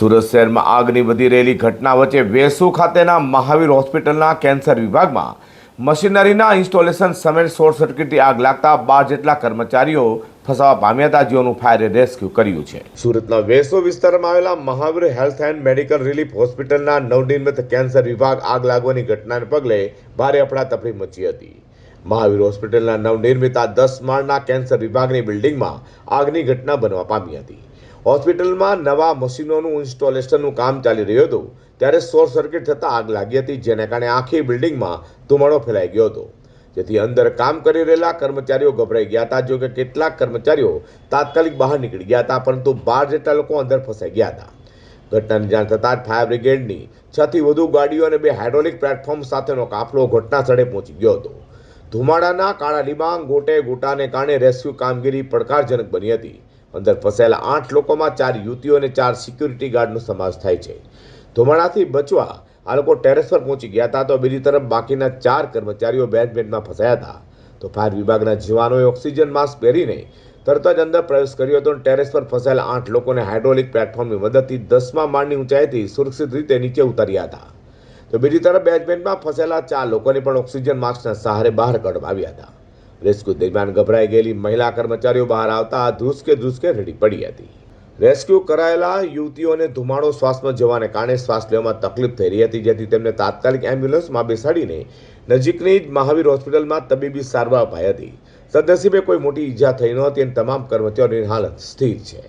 સુરત શહેરમાં આગની વધી રહેલી ઘટના વચ્ચે વેસુ ખાતેના મહાવીર હોસ્પિટલના કેન્સર વિભાગમાં મશીનરીના ઇન્સ્ટોલેશન સમયે શોર્ટ સર્કિટથી આગ લાગતા બાર જેટલા કર્મચારીઓ ફસાવા પામ્યા હતા, જેઓનું ફાયરે રેસ્ક્યુ કર્યું છે. સુરતના વેસો વિસ્તારમાં આવેલા Mahavir health and medical relief હોસ્પિટલના નવનિર્મિત કેન્સર વિભાગ આગ લાગવાની ઘટનાને પગલે ભારે અફડાતફડી મચી હતી. મહાવીર હોસ્પિટલના નવનિર્મિત આ દસ માળના કેન્સર વિભાગની બિલ્ડિંગમાં આગની ઘટના બનવા પામી હતી. હોસ્પિટલમાં નવા મશીનોનું ઇન્સ્ટોલેશનનું કામ ચાલી રહ્યું હતું, ત્યારે શોર્ટ સર્કિટ થતાં આગ લાગી હતી, જેને કારણે આખી બિલ્ડિંગમાં ધુમાડો ફેલાઈ ગયો હતો. જેથી અંદર કામ કરી રહેલા કર્મચારીઓ ગભરાઈ ગયા હતા જો કે કેટલાક કર્મચારીઓ તાત્કાલિક બહાર નીકળી ગયા હતા, પરંતુ બાર જેટલા લોકો અંદર ફસાઈ ગયા હતા. ઘટનાની જાણ થતાં જ ફાયર બ્રિગેડની છથી વધુ ગાડીઓ અને બે હાઇડ્રોલિક પ્લેટફોર્મ સાથેનો કાફલો ઘટના સ્થળે પહોંચી ગયો હતો. ધુમાડાના કાળા ડિબાંગ ગોટે ગોટાને કારણે રેસ્ક્યુ કામગીરી પડકારજનક બની હતી. અંદર ફસાયેલા આઠ લોકોમાં ચાર યુવતીઓ અને ચાર સિક્યુરિટી ગાર્ડનો સમાવેશ થાય છે. ધુમાડાથી બચવા આ લોકો ટેરેસ પર પહોંચી ગયા હતા તો બીજી તરફ બાકીના ચાર કર્મચારીઓ બેઝમેન્ટમાં ફસાયા હતા. તો ફાયર વિભાગના જવાનોએ ઓક્સિજન માસ્ક પહેરીને તરત જ અંદર પ્રવેશ કર્યો હતો ટેરેસ પર ફસાયેલા આઠ લોકોને હાઇડ્રોલિક પ્લેટફોર્મની મદદથી દસમા માળની ઊંચાઈથી સુરક્ષિત રીતે નીચે ઉતાર્યા હતા. તો બીજી તરફ બેઝમેન્ટમાં ફસાયેલા ચાર લોકોને પણ ઓક્સિજન માસ્કના સહારે બહાર કાઢવામાં આવ્યા હતા. રેસ્ક્યુ દરમિયાન ગભરાઈ ગયેલી મહિલા કર્મચારીઓ બહાર આવતા ધ્રુસકે ધ્રુસકે રડી પડી હતી. રેસ્ક્યુ કરાયેલા યુવતીઓને ધુમાડો શ્વાસમાં જવાને કારણે શ્વાસ લેવામાં તકલીફ થઈ રહી હતી, જેથી તેમને તાત્કાલિક એમ્બ્યુલન્સમાં બેસાડીને નજીકની જ મહાવીર હોસ્પિટલમાં તબીબી સારવાર અપાઈ હતી. સદનસીબે કોઈ મોટી ઈજા થઈ નહોતી અને તમામ કર્મચારીઓની હાલત સ્થિર છે.